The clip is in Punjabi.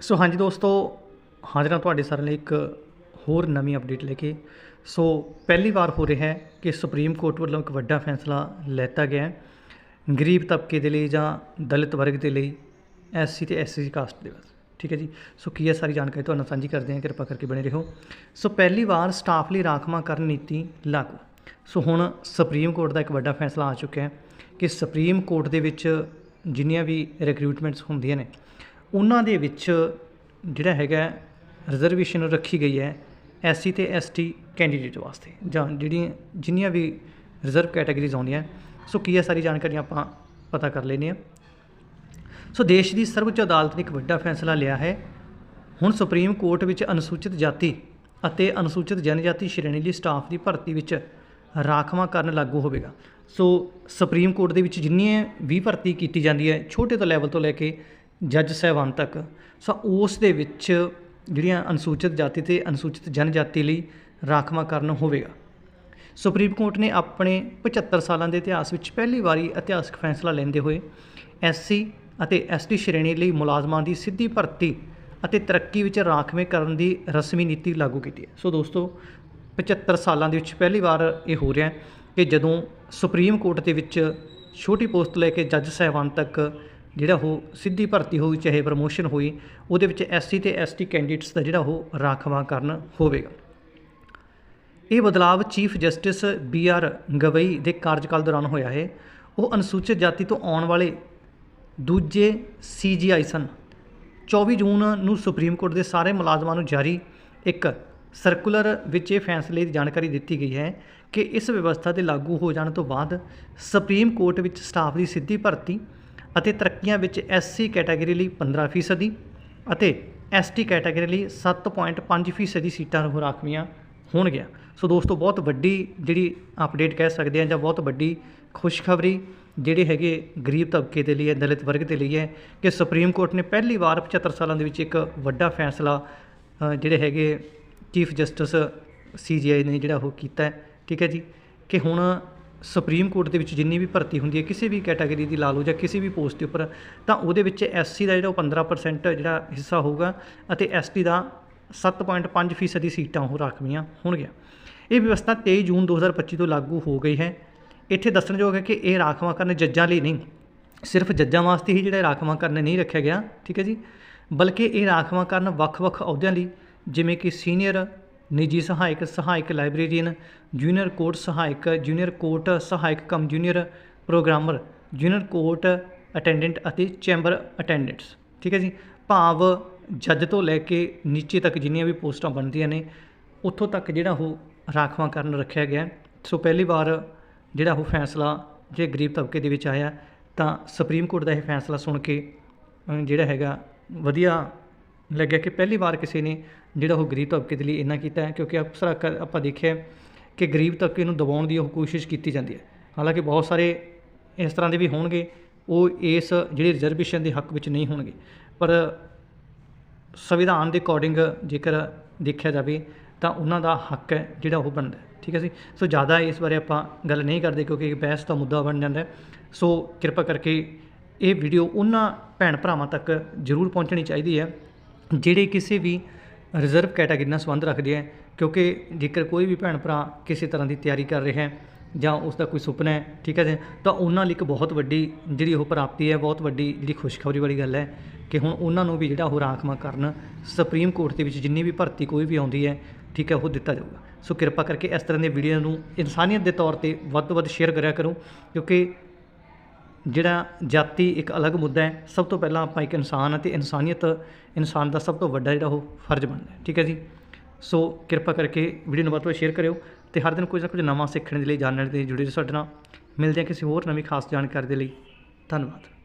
ਸੋ ਹਾਂਜੀ ਦੋਸਤੋ, ਹਾਜ਼ਰਾਂ ਤੁਹਾਡੇ ਸਾਰਿਆਂ ਲਈ ਇੱਕ ਹੋਰ ਨਵੀਂ ਅਪਡੇਟ ਲੈ ਕੇ। ਸੋ ਪਹਿਲੀ ਵਾਰ ਹੋ ਰਿਹਾ ਹੈ ਕਿ ਸੁਪਰੀਮ ਕੋਰਟ ਵੱਲੋਂ ਇੱਕ ਵੱਡਾ ਫੈਸਲਾ ਲੈਤਾ ਗਿਆ ਹੈ, ਗਰੀਬ ਤਬਕੇ ਦੇ ਲਈ ਜਾਂ ਦਲਿਤ ਵਰਗ ਦੇ ਲਈ ਐਸਸੀ ਤੇ ਐਸਸੀ ਕਾਸਟ ਦੇ ਵਾਸਤੇ ਠੀਕ ਹੈ ਜੀ? ਸੋ ਕੀ ਹੈ ਸਾਰੀ ਜਾਣਕਾਰੀ ਤੁਹਾਨੂੰ ਸਾਂਝੀ ਕਰਦੇ ਹਾਂ, ਕਿਰਪਾ ਕਰਕੇ ਬਣੇ ਰਹੋ। ਸੋ ਪਹਿਲੀ ਵਾਰ ਸਟਾਫ ਲਈ ਰਾਖਵਾਂਕਰਨ ਨੀਤੀ ਲਾਗੂ। ਸੋ ਹੁਣ ਸੁਪਰੀਮ ਕੋਰਟ ਦਾ ਇੱਕ ਵੱਡਾ ਫੈਸਲਾ ਆ ਚੁੱਕਿਆ ਹੈ ਕਿ ਸੁਪਰੀਮ ਕੋਰਟ ਦੇ ਵਿੱਚ ਜਿੰਨੀਆਂ ਵੀ ਰਿਕਰੂਟਮੈਂਟਸ ਹੁੰਦੀਆਂ ਨੇ ਉਹਨਾਂ ਦੇ ਵਿੱਚ ਜਿਹੜਾ ਹੈਗਾ ਰਿਜ਼ਰਵੇਸ਼ਨ ਰੱਖੀ ਗਈ ਹੈ ਐਸਸੀ ਤੇ ਐਸਟੀ ਕੈਂਡੀਡੇਟ ਵਾਸਤੇ, ਜਾਂ ਜਿਹੜੀਆਂ, ਜਿੰਨੀਆਂ ਵੀ ਰਿਜ਼ਰਵ ਕੈਟਾਗਰੀਜ਼ ਆਉਂਦੀਆਂ ਸੋ ਕੀ ਹੈ ਸਾਰੀ ਜਾਣਕਾਰੀਆਂ ਆਪਾਂ ਪਤਾ ਕਰ ਲੈਨੇ ਆ ਸੋ ਦੇਸ਼ ਦੀ ਸਰਵਉੱਚ ਅਦਾਲਤ ਨੇ ਇੱਕ ਵੱਡਾ ਫੈਸਲਾ ਲਿਆ ਹੈ। ਹੁਣ ਸੁਪਰੀਮ ਕੋਰਟ ਵਿੱਚ ਅਨੁਸੂਚਿਤ ਜਾਤੀ ਅਤੇ ਅਨੁਸੂਚਿਤ ਜਨਜਾਤੀ ਸ਼੍ਰੇਣੀ ਲਈ ਸਟਾਫ ਦੀ ਭਰਤੀ ਵਿੱਚ ਰਾਖਵਾਂ ਕਰਨ ਲਾਗੂ ਹੋਵੇਗਾ। ਸੋ ਸੁਪਰੀਮ ਕੋਰਟ ਦੇ ਵਿੱਚ ਜਿੰਨੀਆਂ ਵੀ ਭਰਤੀ ਕੀਤੀ ਜਾਂਦੀ ਹੈ, ਛੋਟੇ ਤੋਂ ਲੈਵਲ ਤੋਂ ਲੈ ਕੇ ਜੱਜ ਸਾਹਿਬਾਨ ਤੱਕ। ਸੋ ਉਸ ਦੇ ਵਿੱਚ ਜਿਹੜੀਆਂ ਅਨੁਸੂਚਿਤ ਜਾਤੀ ਤੇ ਅਨੁਸੂਚਿਤ ਜਨਜਾਤੀ ਲਈ ਰਾਖਵਾਂਕਰਨ ਹੋਵੇਗਾ। ਸੁਪਰੀਮ ਕੋਰਟ ਨੇ ਆਪਣੇ 75 ਸਾਲਾਂ ਦੇ ਇਤਿਹਾਸ ਵਿੱਚ ਪਹਿਲੀ ਵਾਰੀ ਇਤਿਹਾਸਕ ਫੈਸਲਾ ਲੈਂਦੇ ਹੋਏ ਐਸਸੀ ਅਤੇ ਐਸਟੀ ਸ਼੍ਰੇਣੀ ਲਈ ਮੁਲਾਜ਼ਮਾਂ ਦੀ ਸਿੱਧੀ ਭਰਤੀ ਅਤੇ ਤਰੱਕੀ ਵਿੱਚ ਰਾਖਵੇਂ ਕਰਨ ਦੀ ਰਸਮੀ ਨੀਤੀ ਲਾਗੂ ਕੀਤੀ ਹੈ। ਸੋ ਦੋਸਤੋ 75 ਸਾਲਾਂ ਦੇ ਵਿੱਚ ਪਹਿਲੀ ਵਾਰ ਇਹ ਹੋ ਰਿਹਾ ਹੈ ਕਿ ਜਦੋਂ ਸੁਪਰੀਮ ਕੋਰਟ ਦੇ ਵਿੱਚ ਛੋਟੀ ਪੋਸਟ ਲੈ ਕੇ ਜੱਜ ਸਾਹਿਬਾਨ ਤੱਕ ਜਿਹੜਾ ਉਹ ਸਿੱਧੀ ਭਰਤੀ ਹੋਈ, ਚਾਹੇ ਪ੍ਰਮੋਸ਼ਨ ਹੋਈ, ਉਹਦੇ ਵਿੱਚ ਐਸਸੀ ਤੇ ਐਸਟੀ ਕੈਂਡੀਡੇਟਸ ਦਾ ਜਿਹੜਾ ਉਹ ਰਾਖਵਾਂ ਕਰਨ ਹੋਵੇਗਾ। ਇਹ ਬਦਲਾਵ chief justice B R Gavai ਦੇ ਕਾਰਜਕਾਲ ਦੌਰਾਨ ਹੋਇਆ ਹੈ। ਉਹ ਅਨੁਸੂਚਿਤ ਜਾਤੀ ਤੋਂ ਆਉਣ ਵਾਲੇ ਦੂਜੇ ਸੀਜੀਆਈ ਸਨ। 24 ਜੂਨ ਨੂੰ ਸੁਪਰੀਮ ਕੋਰਟ ਦੇ ਸਾਰੇ ਮੁਲਾਜ਼ਮਾਂ ਨੂੰ ਜਾਰੀ ਇੱਕ ਸਰਕੂਲਰ ਵਿੱਚ ਇਹ ਫੈਸਲੇ ਦੀ ਜਾਣਕਾਰੀ ਦਿੱਤੀ ਗਈ ਹੈ ਕਿ ਇਸ ਵਿਵਸਥਾ ਦੇ ਲਾਗੂ ਹੋ ਜਾਣ ਤੋਂ ਬਾਅਦ ਸੁਪਰੀਮ ਕੋਰਟ ਵਿੱਚ ਸਟਾਫ ਦੀ ਸਿੱਧੀ ਭਰਤੀ ਅਤੇ ਤਰੱਕੀਆਂ ਵਿੱਚ ਐਸਸੀ ਕੈਟਾਗਰੀ ਲਈ 15% ਅਤੇ ਐਸਟੀ ਕੈਟਾਗਰੀ ਲਈ 7.5% ਸੀਟਾਂ ਰਾਖਵੀਆਂ ਹੋਣਗੀਆਂ। ਸੋ ਦੋਸਤੋ, ਬਹੁਤ ਵੱਡੀ ਜਿਹੜੀ ਅਪਡੇਟ ਕਹਿ ਸਕਦੇ ਹਾਂ ਜਾਂ ਬਹੁਤ ਵੱਡੀ ਖੁਸ਼ਖਬਰੀ ਜਿਹੜੇ ਹੈਗੇ ਗਰੀਬ ਤਬਕੇ ਦੇ ਲਈ ਹੈ, ਦਲਿਤ ਵਰਗ ਦੇ ਲਈ ਹੈ ਕਿ ਸੁਪਰੀਮ ਕੋਰਟ ਨੇ ਪਹਿਲੀ ਵਾਰ 75 ਸਾਲਾਂ ਦੇ ਵਿੱਚ ਇੱਕ ਵੱਡਾ ਫੈਸਲਾ ਜਿਹੜੇ ਹੈਗੇ ਚੀਫ ਜਸਟਿਸ ਸੀਜੀਆਈ ਨੇ ਜਿਹੜਾ ਉਹ ਕੀਤਾ ਠੀਕ ਹੈ ਜੀ? ਕਿ ਹੁਣ ਸੁਪਰੀਮ ਕੋਰਟ ਦੇ ਵਿੱਚ ਜਿੰਨੀ ਵੀ ਭਰਤੀ ਹੁੰਦੀ ਹੈ, ਕਿਸੇ ਵੀ ਕੈਟਾਗਰੀ ਦੀ ਲਾ ਲਓ ਜਾਂ ਕਿਸੇ ਵੀ ਪੋਸਟ ਦੇ ਉੱਪਰ, ਤਾਂ ਉਹਦੇ ਵਿੱਚ ਐਸਸੀ ਦਾ ਜਿਹੜਾ ਉਹ 15% ਜਿਹੜਾ ਹਿੱਸਾ ਹੋਊਗਾ ਅਤੇ ਐਸਟੀ ਦਾ 7.5% ਫੀਸਦੀ ਸੀਟਾਂ ਉਹ ਰਾਖਵੀਆਂ ਹੋਣਗੀਆਂ। ਇਹ ਵਿਵਸਥਾ 23 ਜੂਨ 2025 ਤੋਂ ਲਾਗੂ ਹੋ ਗਈ ਹੈ। ਇੱਥੇ ਦੱਸਣਯੋਗ ਹੈ ਕਿ ਇਹ ਰਾਖਵਾਂਕਰਨ ਜੱਜਾਂ ਲਈ ਨਹੀਂ, ਸਿਰਫ ਜੱਜਾਂ ਵਾਸਤੇ ਹੀ ਜਿਹੜਾ ਰਾਖਵਾਂਕਰਨ ਨਹੀਂ ਰੱਖਿਆ ਗਿਆ, ਠੀਕ ਹੈ ਜੀ। ਬਲਕਿ ਇਹ ਰਾਖਵਾਂਕਰਨ ਵੱਖ-ਵੱਖ ਅਹੁਦਿਆਂ ਲਈ, ਜਿਵੇਂ ਕਿ ਸੀਨੀਅਰ ਨਿੱਜੀ ਸਹਾਇਕ ਸਹਾਇਕ ਲਾਇਬ੍ਰੇਰੀਅਨ, ਜੂਨੀਅਰ ਕੋਰਟ ਸਹਾਇਕ, ਜੂਨੀਅਰ ਕੋਰਟ ਸਹਾਇਕ cum junior programmer, junior court attendant ਅਤੇ ਚੈਂਬਰ ਅਟੈਂਡੈਂਟਸ। ਠੀਕ ਹੈ ਜੀ? ਭਾਵ ਜੱਜ ਤੋਂ ਲੈ ਕੇ ਨੀਚੇ ਤੱਕ ਜਿੰਨੀਆਂ ਵੀ ਪੋਸਟਾਂ ਬਣਦੀਆਂ ਨੇ, ਉੱਥੋਂ ਤੱਕ ਜਿਹੜਾ ਉਹ ਰਾਖਵਾਂਕਰਨ ਰੱਖਿਆ ਗਿਆ। ਸੋ ਪਹਿਲੀ ਵਾਰ ਜਿਹੜਾ ਉਹ ਫੈਸਲਾ ਜੇ ਗਰੀਬ ਤਬਕੇ ਦੇ ਵਿੱਚ ਆਇਆ, ਤਾਂ ਸੁਪਰੀਮ ਕੋਰਟ ਦਾ ਇਹ ਫੈਸਲਾ ਸੁਣ ਕੇ ਜਿਹੜਾ ਹੈਗਾ, ਵਧੀਆ ਲੱਗਿਆ ਕਿ ਪਹਿਲੀ ਵਾਰ ਕਿਸੇ ਨੇ ਜਿਹੜਾ ਉਹ ਗਰੀਬ ਤਬਕੇ ਦੇ ਲਈ ਇੰਨਾ ਕੀਤਾ ਹੈ, ਕਿਉਂਕਿ ਅਕਸਰ ਕ- ਆਪਾਂ ਦੇਖਿਆ ਕਿ ਗਰੀਬ ਤਬਕੇ ਨੂੰ ਦਬਾਉਣ ਦੀ ਉਹ ਕੋਸ਼ਿਸ਼ ਕੀਤੀ ਜਾਂਦੀ ਹੈ। ਹਾਲਾਂਕਿ ਬਹੁਤ ਸਾਰੇ ਇਸ ਤਰ੍ਹਾਂ ਦੇ ਵੀ ਹੋਣਗੇ, ਉਹ ਇਸ ਜਿਹੜੀ ਰਿਜ਼ਰਵੇਸ਼ਨ ਦੇ ਹੱਕ ਵਿੱਚ ਨਹੀਂ ਹੋਣਗੇ। ਪਰ ਸੰਵਿਧਾਨ ਦੇ ਅਕੋਰਡਿੰਗ ਜੇਕਰ ਦੇਖਿਆ ਜਾਵੇ, ਤਾਂ ਉਹਨਾਂ ਦਾ ਹੱਕ ਹੈ ਜਿਹੜਾ ਉਹ ਬਣਦਾ ਠੀਕ ਹੈ ਜੀ? ਸੋ ਜ਼ਿਆਦਾ ਇਸ ਬਾਰੇ ਆਪਾਂ ਗੱਲ ਨਹੀਂ ਕਰਦੇ, ਕਿਉਂਕਿ ਇੱਕ ਬਹਿਸ ਦਾ ਮੁੱਦਾ ਬਣ ਜਾਂਦਾ ਸੋ ਕਿਰਪਾ ਕਰਕੇ ਇਹ ਵੀਡੀਓ ਉਹਨਾਂ ਭੈਣ ਭਰਾਵਾਂ ਤੱਕ ਜ਼ਰੂਰ ਪਹੁੰਚਣੀ ਚਾਹੀਦੀ ਹੈ। ਜਿਹੜੇ ਕਿਸੇ ਵੀ ਰਿਜ਼ਰਵ ਕੈਟਾਗਰੀ ਨਾਲ ਸੰਬੰਧ ਰੱਖਦੇ ਹੈ, ਕਿਉਂਕਿ ਜੇਕਰ ਕੋਈ ਵੀ ਭੈਣ ਭਰਾ ਕਿਸੇ ਤਰ੍ਹਾਂ ਦੀ ਤਿਆਰੀ ਕਰ ਰਿਹਾ ਹੈ ਜਾਂ ਉਸ ਦਾ ਕੋਈ ਸੁਪਨਾ ਹੈ, ਠੀਕ ਹੈ ਜੀ, ਤਾਂ ਉਹਨਾਂ ਲਈ ਇੱਕ ਬਹੁਤ ਵੱਡੀ ਜਿਹੜੀ ਉਹ ਪ੍ਰਾਪਤੀ ਹੈ, ਬਹੁਤ ਵੱਡੀ ਜਿਹੜੀ ਖੁਸ਼ਖਬਰੀ ਵਾਲੀ ਗੱਲ ਹੈ ਕਿ ਹੁਣ ਉਹਨਾਂ ਨੂੰ ਵੀ ਜਿਹੜਾ ਉਹ ਰਾਖਵਾਂ ਕਰਨ ਸੁਪਰੀਮ ਕੋਰਟ ਦੇ ਵਿੱਚ ਜਿੰਨੀ ਵੀ ਭਰਤੀ ਕੋਈ ਵੀ ਆਉਂਦੀ ਹੈ, ਠੀਕ ਹੈ, ਉਹ ਦਿੱਤਾ ਜਾਊਗਾ। ਸੋ ਕਿਰਪਾ ਕਰਕੇ ਇਸ ਤਰ੍ਹਾਂ ਦੇ ਵੀਡੀਓ ਨੂੰ ਇਨਸਾਨੀਅਤ ਦੇ ਤੌਰ ਤੇ ਵੱਧ ਤੋਂ ਵੱਧ ਸ਼ੇਅਰ ਕਰਿਆ ਕਰੋ, ਕਿਉਂਕਿ ਜਿਹੜਾ ਜਾਤੀ ਇੱਕ ਅਲੱਗ ਮੁੱਦਾ ਹੈ, ਸਭ ਤੋਂ ਪਹਿਲਾਂ ਆਪਾਂ ਇੱਕ ਇਨਸਾਨ ਅਤੇ ਇਨਸਾਨੀਅਤ, ਇਨਸਾਨ ਦਾ ਸਭ ਤੋਂ ਵੱਡਾ ਜਿਹੜਾ ਉਹ ਫਰਜ਼ ਬਣਦਾ ਠੀਕ ਹੈ ਜੀ? ਸੋ ਕਿਰਪਾ ਕਰਕੇ ਵੀਡੀਓ ਨੂੰ ਵੱਧ ਤੋਂ ਵੱਧ ਸ਼ੇਅਰ ਕਰਿਓ ਤੇ ਹਰ ਦਿਨ ਕੁਝ ਨਾ ਕੁਝ ਨਵਾਂ ਸਿੱਖਣ ਦੇ ਲਈ, ਜਾਣਨ ਦੇ ਲਈ ਜੁੜੇ ਰਹੋ ਸਾਡੇ ਨਾਲ। ਮਿਲਦੇ ਹਾਂ ਕਿਸੇ ਹੋਰ ਨਵੀਂ ਖਾਸ ਜਾਣਕਾਰੀ ਦੇ ਲਈ। ਧੰਨਵਾਦ।